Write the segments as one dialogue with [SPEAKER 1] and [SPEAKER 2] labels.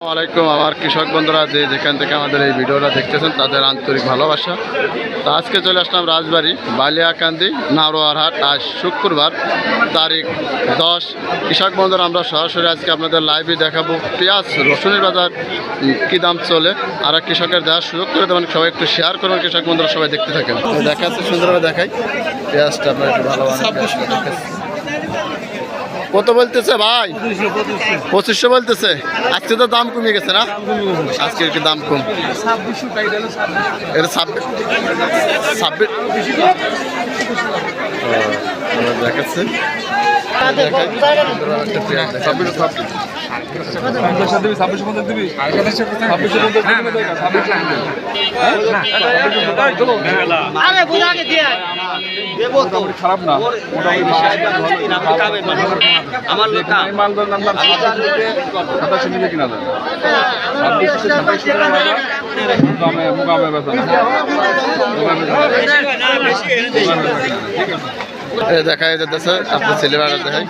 [SPEAKER 1] আসসালামাইকুম আমার কৃষক বন্ধুরা, যে যেখান থেকে আমাদের এই ভিডিওটা দেখতেছেন, তাদের আন্তরিক ভালোবাসা। তো আজকে চলে আসলাম রাজবাড়ি, বালিয়াকান্দি, নারোয়ারহাট। আজ শুক্রবার তারিখ দশ। কৃষক বন্ধুরা, আমরা সরাসরি আজকে আপনাদের লাইভে দেখাবো পেঁয়াজ, রসুনের বাজার কী দাম চলে, আর কৃষকের দেওয়ার সুযোগ করে দেবেন। সবাই একটু শেয়ার করবেন কৃষক বন্ধুরা, সবাই দেখতে থাকেন। দেখাচ্ছে, সুন্দরভাবে দেখাই। পেঁয়াজটা আপনার একটু ভালো কত বলতেছে ভাই? পঁচিশশো বলতেছে। আজকে তো দাম কমে গেছে না? আজকে একটু দাম কম? এটা ছাব্বিশ। ছাব্বিশ। দেখাচ্ছে। একটা
[SPEAKER 2] খারাপ না
[SPEAKER 3] আমার লোক।
[SPEAKER 2] মালদার নাম সাতাশি মিলে কিনা যায় ছাব্বিশ থেকে সাতাইশ টাকা বাজার মুগামে মুগামে
[SPEAKER 1] দেখাই যাচ্ছে আপনার ছেলেবেলা দেখাই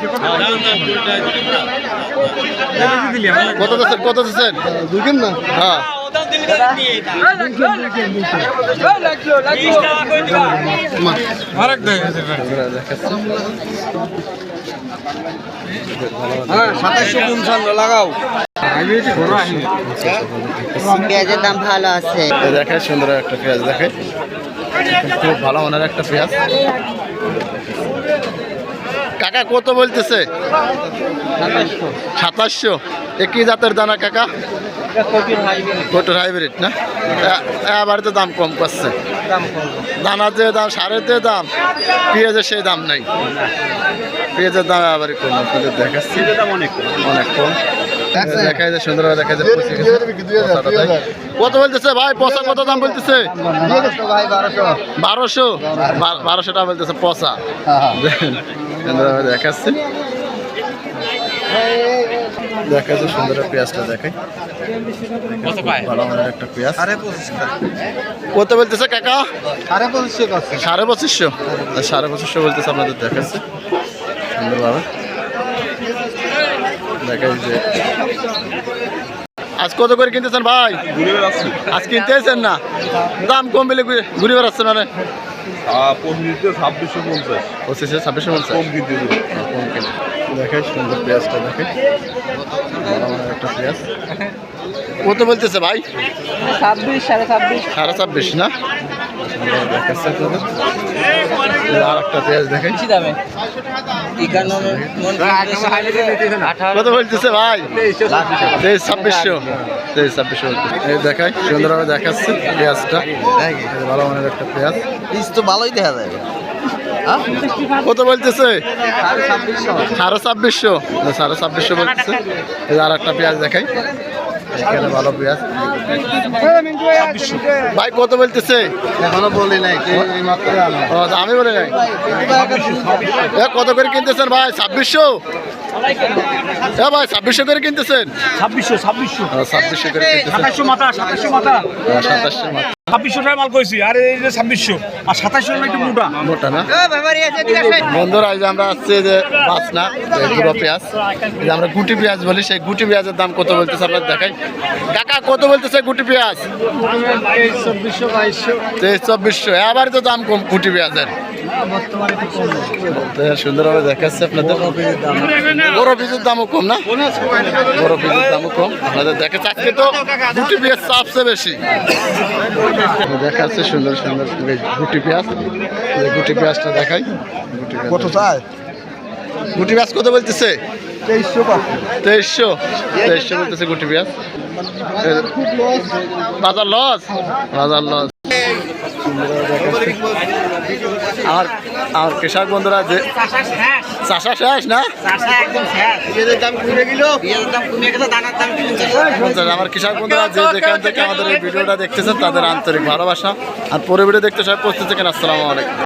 [SPEAKER 1] কত দিচ্ছেন কত দিচ্ছেন? দুই না হ্যাঁ
[SPEAKER 2] সাতাইশশো পঞ্চান্ন লাগাও।
[SPEAKER 3] ভালো আছে।
[SPEAKER 1] দেখায় সুন্দর একটা পেঁয়াজ দেখায় খুব ভালো একটা পেঁয়াজ। কাকা, কত বলতেছে? সাতাশশো। এ কি জাতের দানা, কাকা? কোটোর হাইব্রিড, না? এবার তো দাম কম করছে। দানার যে দাম, সারের যে দাম, পেঁয়াজের সেই দাম নাই। পেঁয়াজের দাম আবার কম। দেখাচ্ছি। অনেক কম। দেখা যায় সুন্দরভাবে দেখা যায়। কত বলতেছে ভাই? পচা কত দাম বলতেছে? বারোশো। বারোশো? টাকা বলতেছে পচা। সুন্দরভাবে দেখাচ্ছে। দেখাচ্ছে সুন্দর পেঁয়াজটা দেখাই। ভালো মানের একটা পেঁয়াজ। কত বলতেছে কাকা? সাড়ে পঁচিশশো সাড়ে পঁচিশশো বলতেছে আপনাদের দেখাচ্ছে। সুন্দরভাবে। আজ কত করে কিনতেছেন ভাই? আজ কিনতেছেন না? দাম কম বেলে ঘুরে বেড়াচ্ছেন মানে
[SPEAKER 2] পঁচিশে ছাব্বিশশো পঞ্চাশ।
[SPEAKER 1] পঁচিশে ছাব্বিশে বলছে
[SPEAKER 2] কম কিনতে
[SPEAKER 1] কম কিনে দেখাই সুন্দর পেঁয়াজটা দেখে একটা পেঁয়াজ। কত বলতেছে ভাই?
[SPEAKER 3] ছাব্বিশ সাড়ে ছাব্বিশ।
[SPEAKER 1] সাড়ে ছাব্বিশ না? আর একটা পেঁয়াজ
[SPEAKER 3] দামে? একান্ন
[SPEAKER 1] কত বলতেছে ভাই? তেইশ ছাব্বিশশো। তেইশ ছাব্বিশশো এই দেখাই সুন্দরভাবে দেখাচ্ছে পেঁয়াজটা। ভালো মানের একটা পেঁয়াজ।
[SPEAKER 3] তো ভালোই দেখা যায়।
[SPEAKER 1] কত বলতেছে? সাড়ে ছাব্বিশশো। না, সাড়ে ছাব্বিশশো বলতেছে। আর একটা পেঁয়াজ দেখাই। এখানে ভালো পেঁয়াজ ভাই কত বলতেছে?
[SPEAKER 2] এখনও বলি নাই
[SPEAKER 1] আমি বলে নাই। কত করে কিনতেছেন ভাই? ছাব্বিশশো? হ্যাঁ ভাই ছাব্বিশশো করে কিনতেছেন?
[SPEAKER 4] ছাব্বিশশো ছাব্বিশশো।
[SPEAKER 1] ছাব্বিশশো করে কিনতেছেন।
[SPEAKER 4] সাতাশশো মাথা সাতাশশো মাথা।
[SPEAKER 1] সাতাশশো
[SPEAKER 4] ছাব্বিশশো টাকা মাল কইছি আর এই যে ছাব্বিশশো। আর সাতাশশো টাকা একটু মোটা।
[SPEAKER 1] মোটা না? বন্ধুরা যে আমরা আসছি যে পাঁচ না পুরো পেঁয়াজ। যে আমরা গুটি পেঁয়াজ বলি সেই গুটি পেঁয়াজের দাম কত বলতেছে আপনার দেখাই। টাকা কত বলতেছে গুটি পেঁয়াজ?
[SPEAKER 4] চব্বিশশো বাইশশো।
[SPEAKER 1] তেইশ চব্বিশশো। এবার তো দাম কম গুটি পেঁয়াজের। সুন্দরভাবে দেখাচ্ছে আপনাদের। বড় পিসের দামও কম না? বড় পিসের দামও কম। আপনাদের দেখা আজকে তো গুটি পেঁয়াজ সবচেয়ে বেশি। দেখাচ্ছে সুন্দর সুন্দর গুটি পেঁয়াজ। গুটি পেঁয়াজটা দেখাই।
[SPEAKER 2] কত চাই
[SPEAKER 1] গুটি পেঁয়াজ কত বলতেছে?
[SPEAKER 2] তেইশশো
[SPEAKER 1] তেইশশো। বলতেছে গুটি পেঁয়াজ। বাজার লস? বাজার লস। আমার আর কৃষক বন্ধুরা যে চাষা শেষ। না? আমার কৃষক বন্ধুরা যে যেখান থেকে আমাদের এই ভিডিওটা দেখতেছেন তাদের আন্তরিক ভালোবাসা। আর পরে ভিডিও দেখতে সবাই প্রস্তুত থাকেন আসসালামু আলাইকুম।